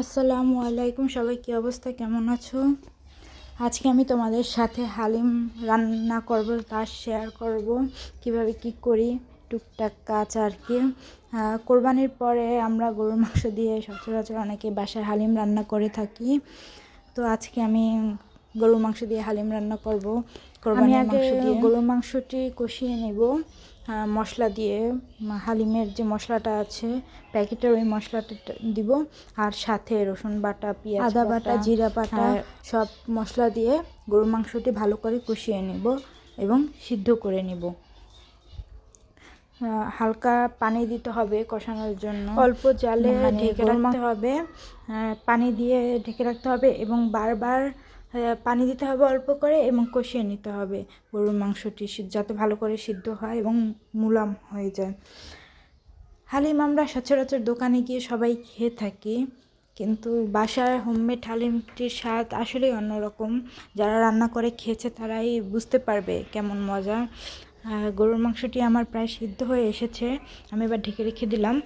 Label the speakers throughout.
Speaker 1: আসসালামু আলাইকুম, সবাই কী অবস্থা? কেমন আছো? আজকে আমি তোমাদের সাথে হালিম রান্না করব তা শেয়ার করব, কীভাবে কি করি, টুকটাক কাজ আর কি। কোরবানির পরে আমরা গরুর মাংস দিয়ে সচরাচর অনেকে বাসায় হালিম রান্না করে থাকি। তো আজকে আমি গরুর মাংস দিয়ে হালিম রান্না করব আমি আগে গরুর মাংসটি কষিয়ে নেব মশলা দিয়ে। হালিমের যে মশলাটা আছে প্যাকেটের ওই মশলাটা দিব আর সাথে রসুন বাটা পেঁয়াজ আদা বাটা জিরা বাটা সব মশলা দিয়ে গরুর মাংসটি ভালো করে কষিয়ে নেব এবং সিদ্ধ করে নেব। হালকা পানি দিতে হবে কষানোর জন্য। অল্প জালে ঢেকে রাখতে হবে। পানি দিয়ে ঢেকে রাখতে হবে এবং বারবার পানি দিতে হবে অল্প করে এবং কষিয়ে নিতে হবে। গরুর মাংসটি যাতে ভালো করে সিদ্ধ হয় এবং মুলাম হয়ে যায়। হালিম আমরা সচরাচর দোকানে গিয়ে সবাই খেয়ে থাকি, কিন্তু বাসার হোমমেড হালিমটির স্বাদ আসলেই অন্যরকম। যারা রান্না করে খেয়েছে তারাই বুঝতে পারবে কেমন মজা। গরুর মাংসটি আমার প্রায় সিদ্ধ হয়ে এসেছে। আমি এবার ঢেকে রেখে দিলাম।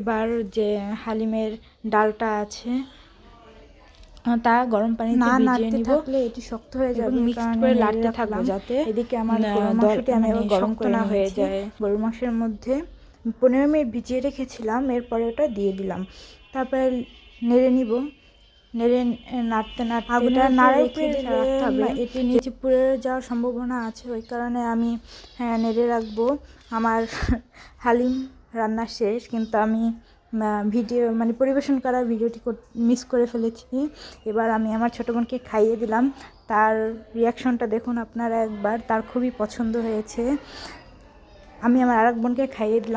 Speaker 1: এবার যে হালিমের ডালটা আছে তা গরম পানিতে
Speaker 2: না
Speaker 1: ভিজিয়ে
Speaker 2: নাড়তে
Speaker 1: নিব
Speaker 2: থাকলে এটি শক্ত হয়ে যাবে কারণে
Speaker 1: করে লাড়তে থাকব যাতে
Speaker 2: এদিকে আমার মাংসটি আমি
Speaker 1: মানে
Speaker 2: গরম করে
Speaker 1: না হয়ে যায়। গরুর মাংসের মধ্যে পনেরো মিনিট ভিজিয়ে রেখেছিলাম এরপরে ওটা দিয়ে দিলাম। তারপরে নেড়ে নিব। নেড়ে নাড়তে নাড়তে
Speaker 2: উপরে
Speaker 1: নাড়ার উপরে রাখতে হবে। এটি নিচে পুড়ে যাওয়ার সম্ভাবনা আছে ওই কারণে আমি হ্যাঁ, নেড়ে রাখব। আমার হালিম রান্না শেষ কিন্তু আমি ভিডিও মানে পরিবেশন করার ভিডিওটি মিস করে ফেলেছি। এবার আমি আমার ছোটো বোনকে খাইয়ে দিলাম। তার রিয়াকশনটা দেখুন আপনারা একবার, তার খুবই পছন্দ হয়েছে। আমি আমার আরেক বোনকে খাইয়ে দিলাম।